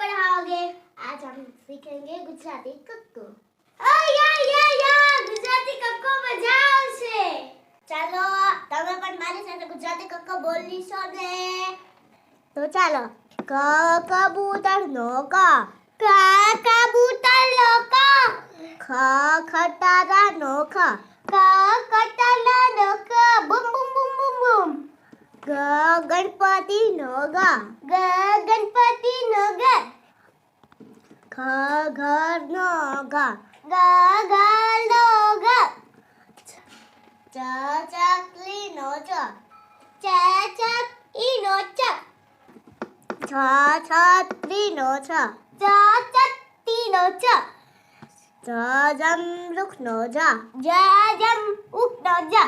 पढ़ाओगे? आज हम सीखेंगे गुजराती कक्को। गुजराती कक्को बजाओ से। चलो तब अपन मारे साथ तो गुजराती कक्को बोलनी सोने। तो चलो, क कबूतर नो का। क कबूतर लो का। ख खटारा नो का गणपति नोगा ग गणपति नोगा ख घर नोगा ग घर नोगा च चकली नोचा च चक ई नोचा च. छ छत्री नोचा च च ती नोचा च जम चत्ती नोजा ज जम noja. नोजा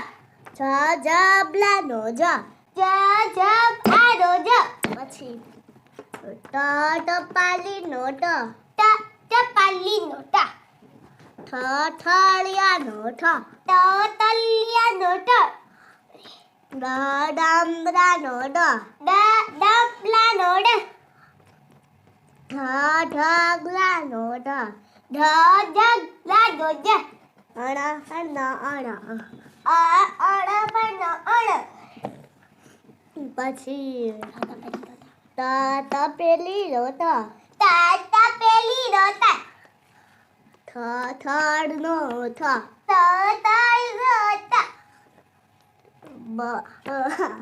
च noja. ब्ला नोजा jump, I don't jump. Let's see. Da da palino da. Da da palino da. Ta taliano ta. Da taliano da. Da dam rano da. Da dam rano da. Da da rano da. Da da rano da. Ara ara ara. Ah. પછી ત તપેલી નો ત ત તપેલી નો ત થ થડ નો થ થ થડ નો થ બ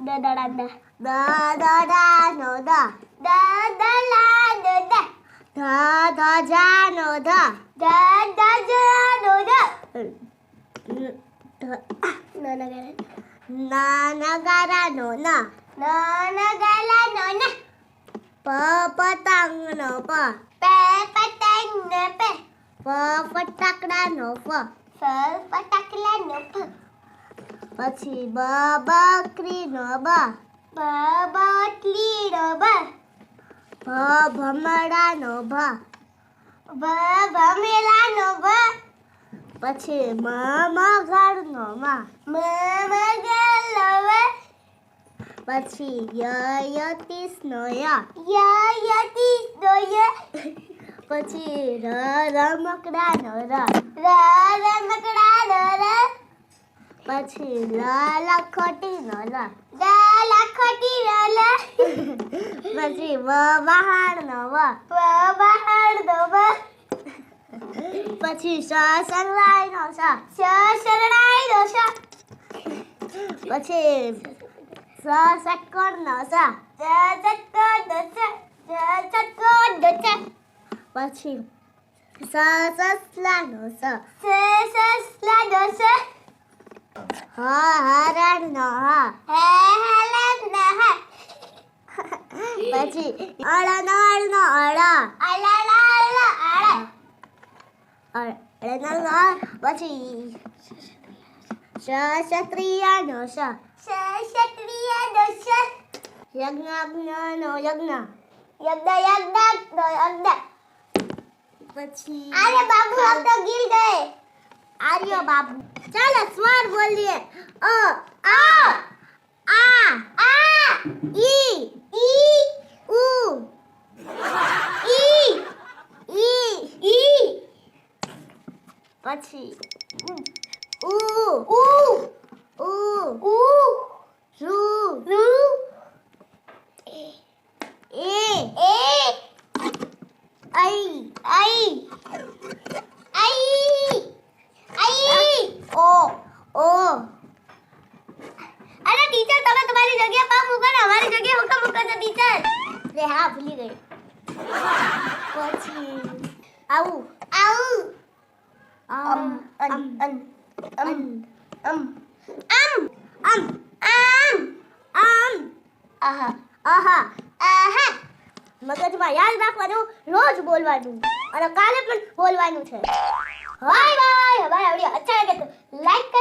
દ દડા દ દ દડા નો દ દ દલા નો દ ધ ધજા નો ધ ધ ધજા નો ધ નાનગારા નો ન નાનગારા નો ન પ પતંગ નો પ પ પતંગ પે પ ફ ફટાકડા નો ફ ફ ફટાકડા નો ફ પછી બ બકરી નો બ બ બટલી નો બ ભ ભમરડા નો ભ ભ ભમેલા નો ભ પછી મ મગર નો મ મ મગર નો મ પછી ય યતીસ નો ય ય યતીસ નો ય પછી ર. રમકડા નો ર ર રમકડા નો ર. પછી લ, લખોટી નો લ લ લખોટી નો લ પછી વ, વહાણ નો વ. વ, વહાણ નો વ. પછી સ, શરણાઈ નો સ. સ શરણાઈનો સ. પછી પછી સ સસલા નો સ સ સસલા નો સ હ હરણ નો હ હે હરણ નો હ પછી અળ. નળ નો અળ. અળ અળ અળ નળ પછી ક્ષત્રિયાનો સ ક્ષત્રિયાનો સ યજ્ઞ યજ્ઞનો યજ્ઞ યજ્ઞ યજ્ઞ યજ્ઞ પછી આર્ય બાબુ હમ તો ગીર ગયે આર્ય બાબુ ચાલો સ્વર બોલીએ અ આ આ આ ઈ ઈ ઉ ઈ ઈ ઈ પછી ઉ ઉ ઉ ઉ રૂ રૂ એ એ આઈ આઈ આઈ આઈ ઓ ઓ અરે ટીચર તમે તમારી જગ્યા પા મૂકો ને. અમારી જગ્યા હુકમ મૂકો છો ટીચર રે હા ભૂલી ગઈ. પછી આવું. આવું. અમ અન અન. um um um um um um આહા આહા મગજમાં યાદ રાખવાનું રોજ બોલવાનું. અને કાલે પણ બોલવાનું છે. હાય બાય હમારા વિડિયો અચ્છા લાગે તો લાઈક